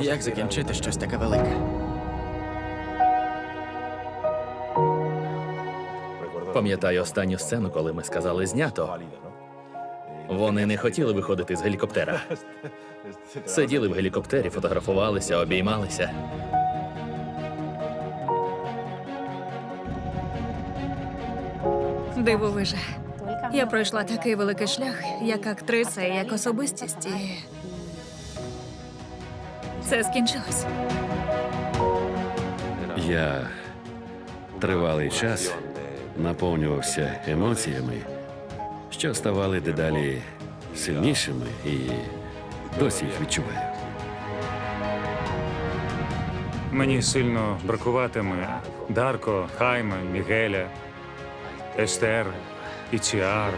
Як закінчити щось таке велике? Пам'ятаю останню сцену, коли ми сказали знято. Вони не хотіли виходити з гелікоптера. Сиділи в гелікоптері, фотографувалися, обіймалися. Дивовижа. Я пройшла такий великий шлях, як актриса і як особистість. І... Це скінчилось. Я тривалий час наповнювався емоціями, що ставали дедалі сильнішими і досі їх відчуваю. Мені сильно бракуватиме Дарко, Хайме, Мігеля, Естер і Ціар.